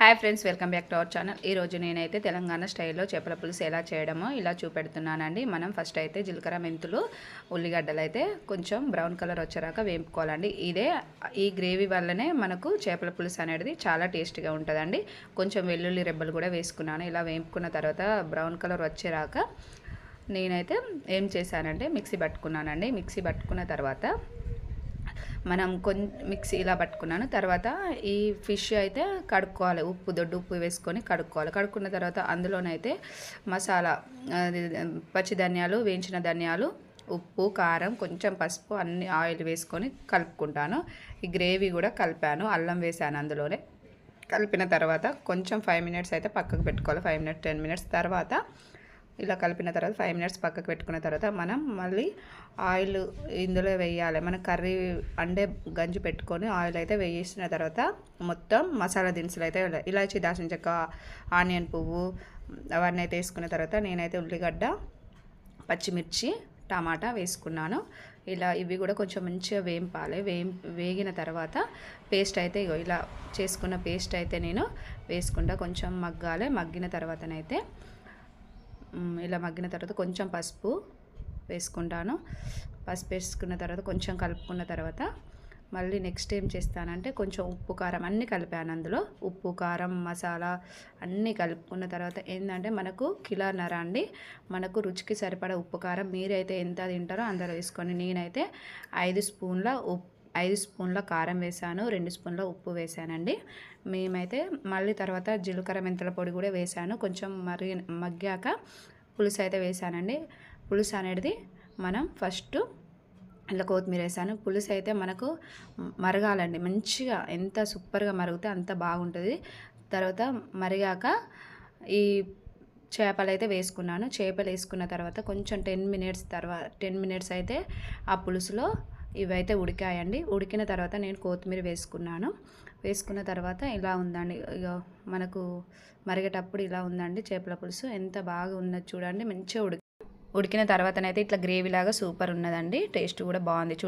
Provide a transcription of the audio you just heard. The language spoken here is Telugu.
Hi friends welcome back to our channel. ఈరోజు నేనైతే తెలంగాణ స్టైల్లో చేపల పులుసు ఎలా చేయడమో ఇలా చూపెడుతున్నానండి. మనం ఫస్ట్ అయితే జీలకర్ర మెంతులు ఉల్లిగడ్డలు అయితే కొంచెం బ్రౌన్ కలర్ వచ్చేరాక వేపుకోవాలండి. ఇదే ఈ గ్రేవీ వల్లనే మనకు చేపల పులుసు అనేది చాలా టేస్టీగా ఉంటుందండి. కొంచెం వెల్లుల్లి రెబ్బలు కూడా వేసుకున్నాను. ఇలా వేపుకున్న తర్వాత బ్రౌన్ కలర్ వచ్చేరాక నేనైతే ఏం చేశానంటే మిక్సీ పట్టుకున్నానండి. మిక్సీ పట్టుకున్న తర్వాత మనం కొంచెం మిక్సీ ఇలా పట్టుకున్నాను. తర్వాత ఈ ఫిష్ అయితే కడుక్కోవాలి. ఉప్పు దొడ్డు ఉప్పు వేసుకొని కడుక్కోవాలి. కడుక్కున్న తర్వాత అందులోనైతే మసాలా అది పచ్చి ధనియాలు వేయించిన ధనియాలు ఉప్పు కారం కొంచెం పసుపు అన్ని ఆయిల్ వేసుకొని కలుపుకుంటాను. ఈ గ్రేవీ కూడా కలిపాను. అల్లం వేసాను అందులోనే. కలిపిన తర్వాత కొంచెం ఫైవ్ మినిట్స్ అయితే పక్కకు పెట్టుకోవాలి. ఫైవ్ మినిట్స్ టెన్ మినిట్స్ తర్వాత ఇలా కలిపిన తర్వాత ఫైవ్ మినిట్స్ పక్కకు పెట్టుకున్న తర్వాత మనం మళ్ళీ ఆయిల్ ఇందులో వేయాలి. మన కర్రీ అండే గంజి పెట్టుకొని ఆయిల్ అయితే వేసిన తర్వాత మొత్తం మసాలా దినుసులు అయితే ఇలాచి దాచిన చెక్క ఆనియన్ పువ్వు అవన్నీ అయితే వేసుకున్న తర్వాత నేనైతే ఉల్లిగడ్డ పచ్చిమిర్చి టమాటా వేసుకున్నాను. ఇలా ఇవి కూడా కొంచెం మంచిగా వేంపాలి. వేం వేగిన తర్వాత పేస్ట్ అయితే ఇగో ఇలా చేసుకున్న పేస్ట్ అయితే నేను వేసుకుంటా. కొంచెం మగ్గాలి. మగ్గిన తర్వాతనైతే ఇలా మగ్గిన తర్వాత కొంచెం పసుపు వేసుకుంటాను. పసుపు వేసుకున్న తర్వాత కొంచెం కలుపుకున్న తర్వాత మళ్ళీ నెక్స్ట్ ఏం చేస్తానంటే కొంచెం ఉప్పు కారం అన్నీ కలిపాను అందులో. ఉప్పు కారం మసాలా అన్నీ కలుపుకున్న తర్వాత ఏంటంటే మనకు కిలోన్నర అండి. మనకు రుచికి సరిపడా ఉప్పు కారం మీరైతే ఎంత తింటారో అందరూ వేసుకొని నేనైతే ఐదు స్పూన్ల ఉప్పు ఐదు స్పూన్ల కారం వేసాను రెండు స్పూన్ల ఉప్పు వేసానండి. మేమైతే మళ్ళీ తర్వాత జీలకర్ర మెంతుల పొడి కూడా వేసాను. కొంచెం మరి మగ్గాక పులుసు అయితే వేసానండి. పులుసు అనేది మనం ఫస్ట్ ఇలా కొత్తిమీర వేసాను. పులుసు అయితే మనకు మరగాలండి. మంచిగా ఎంత సూపర్గా మరిగితే అంత బాగుంటుంది. తర్వాత మరిగాక ఈ చేపలు అయితే వేసుకున్నాను. చేపలు వేసుకున్న తర్వాత కొంచెం టెన్ మినిట్స్ తర్వాత టెన్ మినిట్స్ అయితే ఆ పులుసులో ఇవైతే ఉడికాయండి. ఉడికిన తర్వాత నేను కొత్తిమీర వేసుకున్నాను. వేసుకున్న తర్వాత ఇలా ఉందండి. ఇక మనకు మరిగేటప్పుడు ఇలా ఉందండి చేపల పులుసు. ఎంత బాగా ఉన్నది చూడండి. మంచిగా ఉడికి ఉడికిన తర్వాతనైతే ఇట్లా గ్రేవీ లాగా సూపర్ ఉన్నదండి. టేస్ట్ కూడా బాగుంది చూ